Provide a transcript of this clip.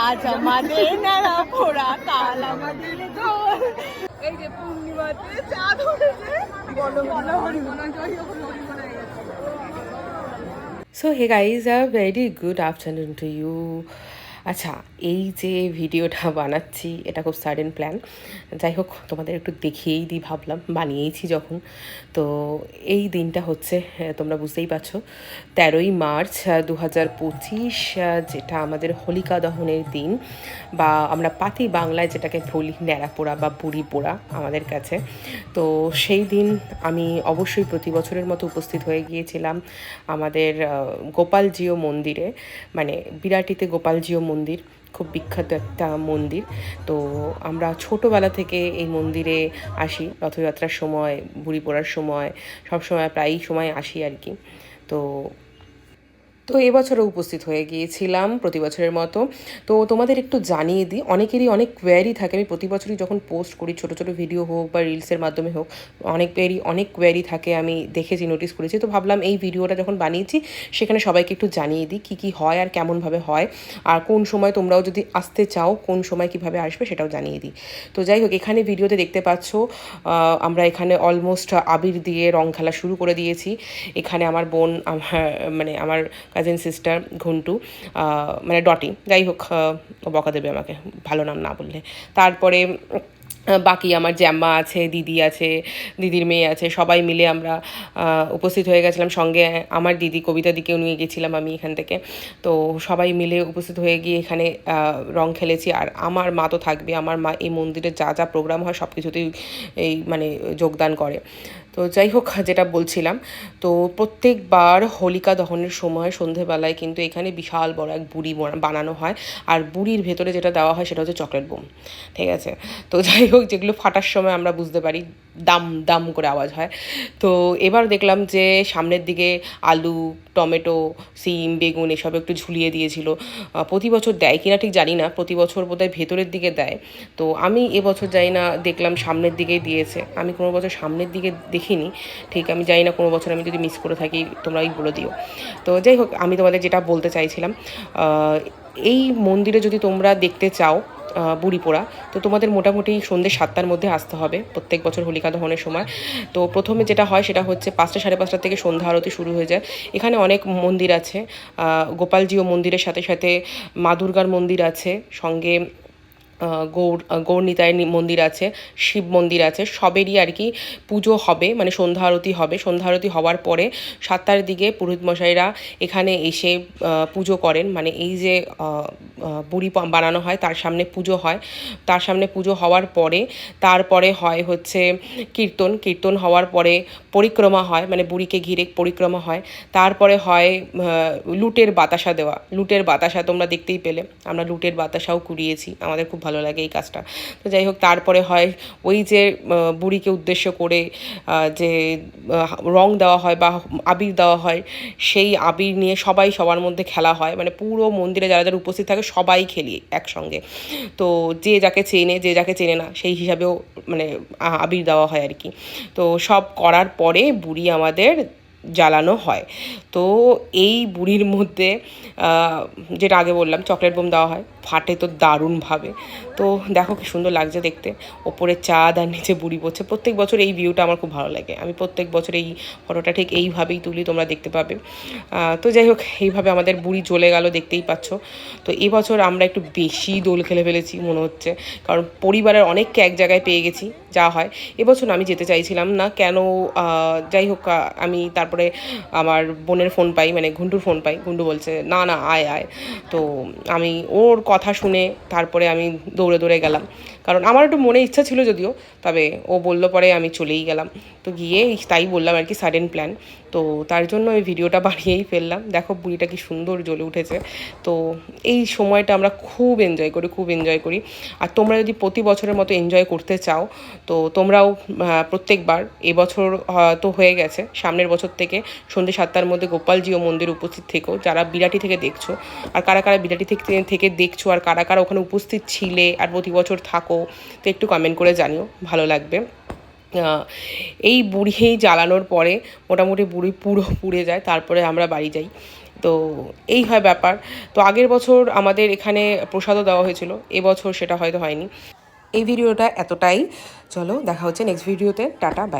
আজ আমাদের নেড়া ফোড়া কাল আমাদের দোল এই যে পূর্ণিমাতে চাঁদ উঠেছে বলো বলো হরিমনা জয় হলো হরিমনা হয়ে গেছে so hey guys a very good afternoon to you আচ্ছা এই যে ভিডিওটা বানাচ্ছি, এটা খুব সাডেন প্ল্যান যাই হোক, তোমাদের একটু দেখিয়েই দিই, ভাবলাম বানিয়েইছি যখন। তো এই দিনটা হচ্ছে তোমরা বুঝতেই পারছ, তেরোই মার্চ দু হাজার পঁচিশ যেটা আমাদের হোলিকা দহনের দিন, বা আমরা পাতি বাংলায় যেটাকে বলি ন্যাড়া পোড়া বা বুড়ি পোড়া আমাদের কাছে। তো সেই দিন আমি অবশ্যই প্রতি বছরের মতো উপস্থিত হয়ে গিয়েছিলাম আমাদের গোপালজিও মন্দিরে। মানে বিরাটিতে গোপালজিও মন্দির খুব বিখ্যাত একটা মন্দির। তো আমরা ছোটোবেলা থেকে এই মন্দিরে আসি, রথযাত্রার সময়, বুড়ি পড়ার সময় সব সময় প্রায়ই সময় আসি আর কি। তো তো এবছরও উপস্থিত হয়ে গিয়েছিলাম প্রতি বছরের মতো। তো তোমাদের একটু জানিয়ে দিই, অনেকেরই অনেক কোয়ারি থাকে। আমি প্রতি বছরই যখন পোস্ট করি, ছোটো ছোটো ভিডিও হোক বা রিলসের মাধ্যমে হোক, অনেকেরই অনেক কোয়ারি থাকে। আমি দেখেছি নোটিস করেছি। তো ভাবলাম এই ভিডিওটা যখন বানিয়েছি, সেখানে সবাইকে একটু জানিয়ে দিই, কী কী হয় আর কেমনভাবে হয়। আর কোন সময় তোমরাও যদি আসতে চাও, কোন সময় কীভাবে আসবে সেটাও জানিয়ে দিই। তো যাই হোক, এখানে ভিডিওতে দেখতে পাচ্ছ আমরা এখানে অলমোস্ট আবির দিয়ে রং খেলা শুরু করে দিয়েছি। এখানে আমার বোন, আমার মানে আমার কাজিন সিস্টার ঘন্টু মানে ডটি, যাই হোক বকা দেবে আমাকে, ভালো নাম না বললে। তারপরে বাকি আমার জ্যাম্মা আছে, দিদি আছে, দিদির মেয়ে আছে, সবাই মিলে আমরা উপস্থিত হয়ে গেছিলাম। সঙ্গে আমার দিদি, কবিতা দিকেও নিয়ে গেছিলাম আমি এখান থেকে। তো সবাই মিলে উপস্থিত হয়ে গিয়ে এখানে রং খেলেছি। আর আমার মা তো থাকবে, আমার মা এই মন্দিরে যা যা প্রোগ্রাম হয় সব কিছুতেই এই মানে যোগদান করে। তো যাই হোক, যেটা বলছিলাম, তো প্রত্যেকবার হোলিকা দহনের সময় সন্ধেবেলায় কিন্তু এখানে বিশাল বড় এক বুড়ি বানানো হয়। আর বুড়ির ভেতরে যেটা দেওয়া হয় সেটা হচ্ছে চকলেট বোম, ঠিক আছে? তো যাই হোক, যেগুলো ফাটার সময় আমরা বুঝতে পারি দাম দাম করে আওয়াজ হয়। তো এবার দেখলাম যে সামনের দিকে আলু, টমেটো, সিম, বেগুন এসব একটু ঝুলিয়ে দিয়েছিল। প্রতি বছর দেয় কিনা ঠিক জানি না, প্রতি বছর বোধহয় ভেতরের দিকে দেয়। তো আমি এবছর যাই না, দেখলাম সামনের দিকেই দিয়েছে। আমি কোনো বছর সামনের দিকে দেখিনি, ঠিক আমি জানি না কোনো বছর আমি যদি মিস করে থাকি, তোমরাই বলে দিও। তো যাই হোক, আমি তোমাদের যেটা বলতে চাইছিলাম এই মন্দিরে যদি তোমরা দেখতে চাও আহ, বুড়িপোড়া তো তোমাদের মোটামুটি সন্ধ্যে সাতটার মধ্যে আসতে হবে প্রত্যেক বছর হোলিকা দহনের সময়। তো প্রথমে যেটা হয় সেটা হচ্ছে পাঁচটা সাড়ে পাঁচটা থেকে সন্ধ্যা আরতি শুরু হয়ে যায়। এখানে অনেক মন্দির আছে। গোপালজিও মন্দিরের সাথে সাথে মা দুর্গার মন্দির আছে। সঙ্গে গৌর আহ, মন্দির আছে শিব মন্দির আছে। সবেরই আর কি পুজো হবে মানে সন্ধ্যা আরতি হবে। সন্ধ্যা আরতি হওয়ার পরে সাতটার দিকে পুরোহিত মশাইরা এখানে এসে পুজো করেন। মানে এই যে বুড়ি বানানো হয়, তার সামনে পুজো হয়। তার সামনে পুজো হওয়ার পরে, তারপরে হয় হচ্ছে কীর্তন। কীর্তন হওয়ার পরে পরিক্রমা হয় মানে বুড়িকে ঘিরে পরিক্রমা হয়। তারপরে হয় লুটের বাতাসা দেওয়া। লুটের বাতাসা তোমরা দেখতেই পেলে। আমরা লুটের বাতাসাও কুড়িয়েছি। আমাদের খুব ভালো লাগে এই কাজটা। তো যাই হোক, তারপরে হয় ওই যে বুড়িকে উদ্দেশ্য করে যে রং দেওয়া হয় বা আবির দেওয়া হয়, সেই আবির নিয়ে সবাই সবার মধ্যে খেলা হয়। মানে পুরো মন্দিরে যারা যারা উপস্থিত থাকে সবাই খেলি একসঙ্গে। তো যে যাকে চেনে, যে যাকে চেনে না, সেই হিসাবেও মানে আবির দেওয়া হয় আর কি তো সব করার পরে বুড়ি আমাদের জ্বালানো হয়। তো এই বুড়ির মধ্যে যেটা আগে বললাম, চকলেট বোম দেওয়া হয়। ফাটে তো দারুণভাবে। তো দেখো কি সুন্দর লাগছে দেখতে। ওপরে চাঁদ আর নিচে বুড়ি পড়ছে। প্রত্যেক বছর এই ভিউটা আমার খুব ভালো লাগে। আমি প্রত্যেক বছর এই ফটোটা ঠিক এইভাবেই তুলি, তোমরা দেখতে পাবে। তো যাই হোক, এইভাবে আমাদের বুড়ি চলে গেল, দেখতেই পাচ্ছ। তো এবছর আমরা একটু বেশি দোল খেলে ফেলেছি, মনে হচ্ছে। কারণ পরিবারের অনেককে এক জায়গায় পেয়ে গেছি, যা হয়। এবছর আমি যেতে চাইছিলাম না, কেন যাই হোক আমি তারপরে আমার বোনের ফোন পাই মানে ঘুন্টুর ফোন পাই। ঘুন্টু বলছে, না না, আয় আয়। তো আমি, ওর কথা শুনে তারপরে আমি দৌড়ে দৌড়ে গেলাম। কারণ আমার একটু মনে ইচ্ছা ছিল যদিও, তবে ও বলল পরে আমি চলেই গেলাম। তো গিয়ে তাই বললাম আর কি সাডেন প্ল্যান তো তার জন্য এই ভিডিওটা বানিয়েই ফেললাম। দেখো বুড়িটা কি সুন্দর জ্বলে উঠেছে। তো এই সময়টা আমরা খুব এনজয় করি, খুব এনজয় করি। আর তোমরা যদি প্রতি বছরের মতো এনজয় করতে চাও, তো তোমরাও প্রত্যেকবার এবছর তো হয়ে গেছে। সামনের বছর থেকে সন্ধ্যে সাতটার মধ্যে গোপালজিও মন্দির উপস্থিত থেকেও যারা বিরাটি থেকে দেখছ। আর কারা কারা বিরাটি থেকে থেকে দেখছ, আর কারা কারা ওখানে উপস্থিত ছিলে, আর প্রতি বছর থাকো, তো একটু কমেন্ট করে জানিও, ভালো লাগবে। এই বুড়ি জ্বালানোর পরে মোটামুটি বুড়ি পুরো পুড়ে যায়, তারপরে আমরা বাড়ি যাই। তো এই হয় ব্যাপার। তো আগের বছর আমাদের এখানে প্রসাদও দেওয়া হয়েছিল, এবছর সেটা হয়তো হয়নি। এই ভিডিওটা এতটাই। চলো দেখা হচ্ছে নেক্সট ভিডিওতে টাটা বাই